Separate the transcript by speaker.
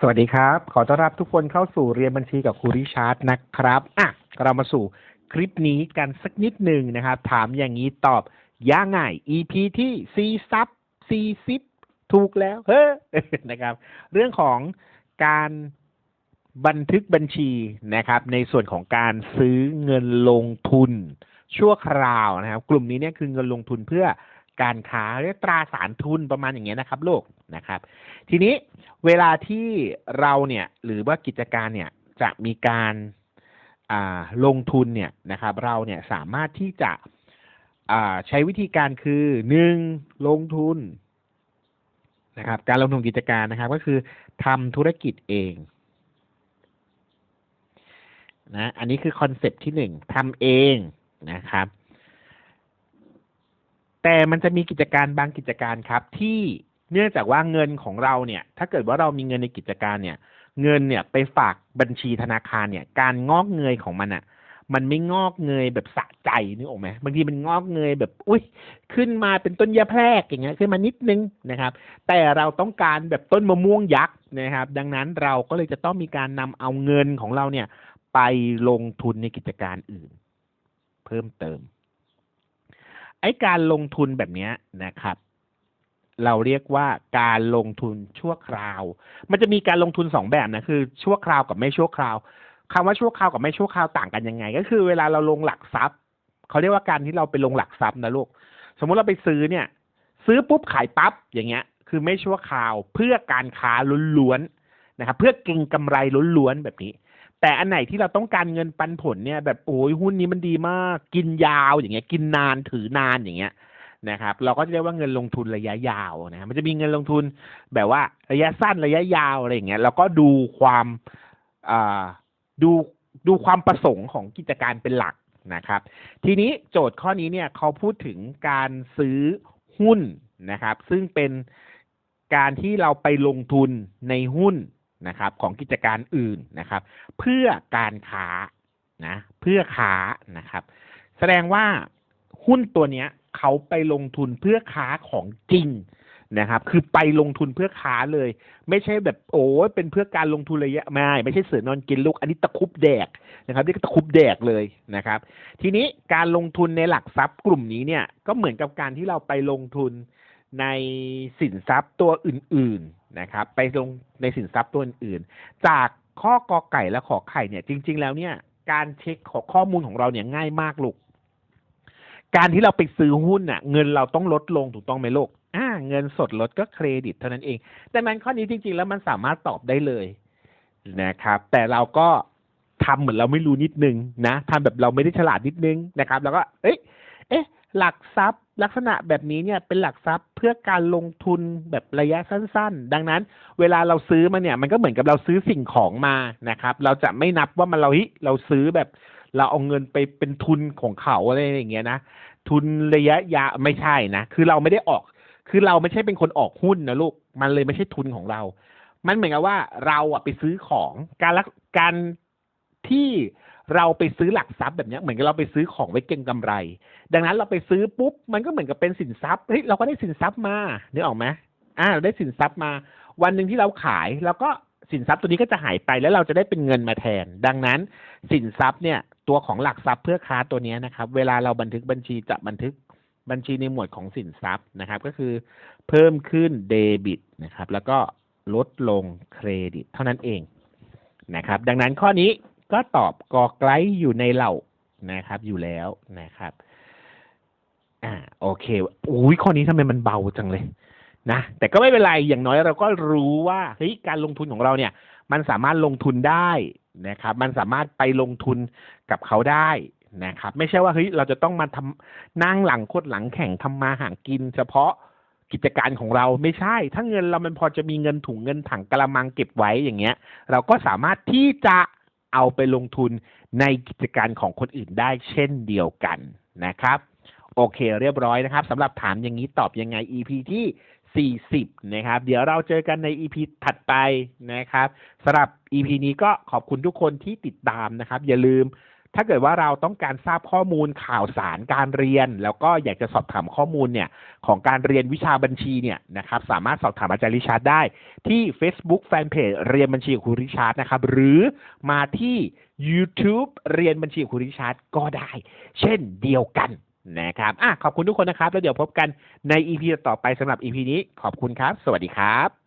Speaker 1: สวัสดีครับ ขอต้อนรับทุกคนเข้าสู่เรียนบัญชีกับครูริชาร์ดนะครับอะเรามาสู่คลิปนี้กันสักนิดหนึ่งนะครับ ถามอย่างนี้ตอบย่างไง EP ที่ 4 ซับ40ถูกแล้ว เฮ้นะครับ เรื่องของการบันทึกบัญชีนะครับ ในส่วนของการซื้อเงินลงทุน ชั่วคราวนะครับ กลุ่มนี้เนี่ยคือเงินลงทุนเพื่อการค้าเรียกตราสารทุนประมาณอย่างเงี้ยนะครับ โลกนะครับ ทีนี้ เวลาที่เราเนี่ยหรือว่ากิจการเนี่ยจะมีการลงทุนเนี่ยนะครับ เราเนี่ยสามารถที่จะใช้วิธีการคือหนึ่งลงทุนนะครับ การลงทุนกิจการนะครับ ก็คือทำธุรกิจเองนะอันนี้คือคอนเซปต์ที่หนึ่งทำเองนะครับ แต่มันจะมีกิจการบางกิจการครับที่ เนื่องจากว่าเงินของเราเนี่ย ถ้าเกิดว่าเรามีเงินในกิจการเนี่ย เงินเนี่ยไปฝากบัญชีธนาคารเนี่ย การงอกเงยของมันอะ มันไม่งอกเงยแบบสะใจนึกออกไหมบางทีมันงอกเงยแบบอุ้ยขึ้นมาเป็นต้นยาแพรกอย่างเงี้ยขึ้นมานิดนึงนะครับ แต่เราต้องการแบบต้นมะม่วงยักษ์นะครับ ดังนั้นเราก็เลยจะต้องมีการนำเอาเงินของเราเนี่ย ไปลงทุนในกิจการอื่น เพิ่มเติมไอ้การลงทุนแบบเนี้ยนะครับ เราเรียกว่าการลงทุนชั่วคราว มันจะมีการลงทุนสองแบบนะคือชั่วคราวกับไม่ชั่วคราวคำว่าชั่วคราวกับไม่ชั่วคราวต่างกันยังไง ก็คือเวลาเราลงหลักทรัพย์เขาเรียกว่าการที่เราไปลงหลักทรัพย์นะลูก สมมุติเราไปซื้อเนี่ย ซื้อปุ๊บขายปั๊บอย่างเงี้ย คือไม่ชั่วคราวเพื่อการค้าล้วนๆนะครับเพื่อเก็งกำไรล้วนๆแบบนี้ แต่อันไหนที่เราต้องการเงินปันผลเนี่ยแบบโอ้ยหุ้นนี้มันดีมาก กินยาวอย่างเงี้ย กินนานถือนานอย่างเงี้ย นะครับ เราก็จะเรียกว่าเงินลงทุนระยะยาวนะมันจะมีเงินลงทุนแบบว่าระยะสั้นระยะยาวอะไรอย่างเงี้ยแล้วก็ดูความดูดูความประสงค์ของกิจการเป็นหลักนะครับ ทีนี้โจทย์ข้อนี้เนี่ยเขาพูดถึงการซื้อหุ้นนะครับ ซึ่งเป็นการที่เราไปลงทุนในหุ้นนะครับ ของกิจการอื่นนะครับ เพื่อการค้านะเพื่อค้านะครับ แสดงว่าหุ้นตัวเนี้ย เขาไปลงทุนเพื่อค้าของจริงนะครับ คือไปลงทุนเพื่อค้าเลย ไม่ใช่แบบโอ้เป็นเพื่อการลงทุนระยะไม่ไม่ใช่เสือนอนกินลูก อันนี้ตะคุบแดกนะครับนี่ก็ตะคุบแดกเลยนะครับ ทีนี้การลงทุนในหลักทรัพย์กลุ่มนี้เนี่ยก็เหมือนกับการที่เราไปลงทุนในสินทรัพย์ตัวอื่น ๆนะครับ ไปลงในสินทรัพย์ตัวอื่นๆจากข้อกอไก่และขอไข่เนี่ย จริง ๆ แล้วเนี่ย การเช็คของข้อมูลของเราเนี่ยง่ายมากลูก การที่เราไปซื้อหุ้นน่ะ เงินเราต้องลดลงถูกต้องไหมลูกอ่า เงินสดลดก็เครดิตเท่านั้นเอง แต่มันข้อนี้จริง ๆ แล้วมันสามารถตอบได้เลยนะครับ แต่เราก็ทำเหมือนเราไม่รู้นิดนึงนะทำแบบเราไม่ได้ฉลาดนิดนึงนะครับ แล้วก็ เอ๊ะเอ๊ะ หลักทรัพย์ลักษณะแบบนี้เนี่ยเป็นหลักทรัพย์เพื่อการลงทุนแบบระยะสั้น ๆ ดังนั้น เวลาเราซื้อมาเนี่ย มันก็เหมือนกับเราซื้อสิ่งของมานะครับ เราจะไม่นับว่ามันเราฮ้ยเราซื้อแบบ เราเอาเงินไปเป็นทุนของเขาอะไรอย่างเงี้ยนะทุนระยะยาวไม่ใช่นะคือเราไม่ได้ออก คือเราไม่ใช่เป็นคนออกหุ้นนะลูกมันเลยไม่ใช่ทุนของเรา มันเหมือนกับว่าเราอะไปซื้อของการลักการที่เราไปซื้อหลักทรัพย์แบบนี้เหมือนกับเราไปซื้อของไว้เก็งกำไร ดังนั้นเราไปซื้อปุ๊บมันก็เหมือนกับเป็นสินทรัพย์เฮ้ยเราก็ได้สินทรัพย์มานึกออกไหมอ่าเราได้สินทรัพย์มา วันหนึ่งที่เราขายเราก็สินทรัพย์ตัวนี้ก็จะหายไปแล้วเราจะได้เป็นเงินมาแทน ดังนั้นสินทรัพย์เนี่ย ตัวของหลักทรัพย์เพื่อค้าตัวนี้นะครับ เวลาเราบันทึกบัญชีจะบันทึกบัญชีในหมวดของสินทรัพย์นะครับ ก็คือเพิ่มขึ้นเดบิตนะครับ แล้วก็ลดลงเครดิต เท่านั้นเองนะครับ ดังนั้นข้อนี้ก็ตอบกอไกลอยู่ในเหล่านะครับ อยู่แล้วนะครับ อ่าโอเคอุ้ยข้อนี้ทำไมมันเบาจังเลยนะแต่ก็ไม่เป็นไรอย่างน้อยเราก็รู้ว่าเฮ้ยการลงทุนของเราเนี่ย มันสามารถลงทุนได้ นะครับ มันสามารถไปลงทุนกับเขาได้นะครับ ไม่ใช่ว่าเฮ้ยเราจะต้องมาทำนั่งหลังโคตรหลังแข่งทำมาหากิน เฉพาะกิจการของเราไม่ใช่ ถ้าเงินเรามันพอจะมีเงินถุงเงินถังกระมังเก็บไว้อย่างเงี้ย เราก็สามารถที่จะเอาไปลงทุนในกิจการของคนอื่นได้เช่นเดียวกันนะครับ โอเคเรียบร้อยนะครับสำหรับถามอย่างนี้ตอบยังไง EP ที่ 40 นะครับ เดี๋ยวเราเจอกันใน EP ถัดไปนะครับสำหรับ EP นี้ก็ขอบคุณทุกคนที่ติดตามนะครับ อย่าลืมถ้าเกิดว่าเราต้องการทราบข้อมูลข่าวสารการเรียน แล้วก็อยากจะสอบถามข้อมูลเนี่ยของการเรียนวิชาบัญชีเนี่ยนะครับสามารถสอบถามอาจารย์ริชาร์ดได้ที่ Facebook Fanpage เรียนบัญชีกับครูริชาร์ดนะครับหรือมาที่ YouTube เรียนบัญชีกับครูริชาร์ดก็ได้ เช่นเดียวกัน นะครับอะขอบคุณทุกคนนะครับ แล้วเดี๋ยวพบกันใน EP ต่อไปสำหรับ EP นี้ขอบคุณครับ สวัสดีครับ